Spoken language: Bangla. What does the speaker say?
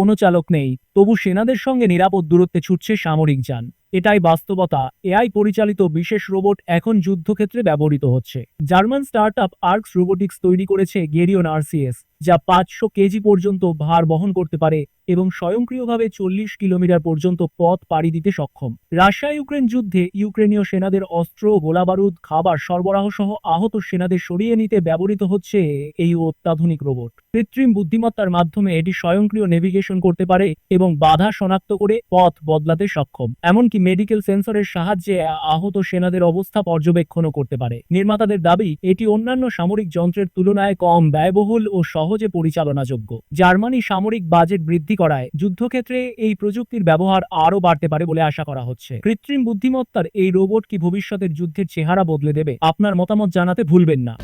কোনো চালক নেই তবু সেনাদের সঙ্গে নিরাপদ দূরত্বে ছুটছে সামরিক যান। এটাই বাস্তবতা। এআই পরিচালিত বিশেষ রোবট এখন যুদ্ধক্ষেত্রে ব্যবহৃত হচ্ছে। জার্মান স্টার্টআপ আর্কস রোবোটিক্স তৈরি করেছে গেরিয়ন আরসিএস, যা পাঁচশো কেজি পর্যন্ত ভার বহন করতে পারে এবং স্বয়ংক্রিয়ভাবে চল্লিশ কিলোমিটার পর্যন্ত পথ পাড়ি দিতে সক্ষম। রাশিয়া ইউক্রেন যুদ্ধে ইউক্রেনীয় সেনাদের অস্ত্র, গোলাবারুদ, খাবার সরবরাহ সহ আহত সেনাদের সরিয়ে নিতে ব্যবহৃত হচ্ছে এই অত্যাধুনিক রোবট। কৃত্রিম বুদ্ধিমত্তার মাধ্যমে এটি স্বয়ংক্রিয় নেভিগেশন করতে পারে এবং বাধা শনাক্ত করে পথ বদলাতে সক্ষম। এমনকি মেডিকেল সেন্সরের সাহায্যে আহত সেনাদের অবস্থা পর্যবেক্ষণও করতে পারে। নির্মাতাদের দাবি, এটি অন্যান্য সামরিক যন্ত্রের তুলনায় কম ব্যয়বহুল ও সহজে পরিচালনাযোগ্য। জার্মানি সামরিক বাজেট বৃদ্ধি করায় যুদ্ধক্ষেত্রে এই প্রযুক্তির ব্যবহার আরও বাড়তে পারে বলে আশা করা হচ্ছে। কৃত্রিম বুদ্ধিমত্তার এই রোবট কি ভবিষ্যতের যুদ্ধের চেহারা বদলে দেবে, আপনার মতামত জানাতে ভুলবেন না।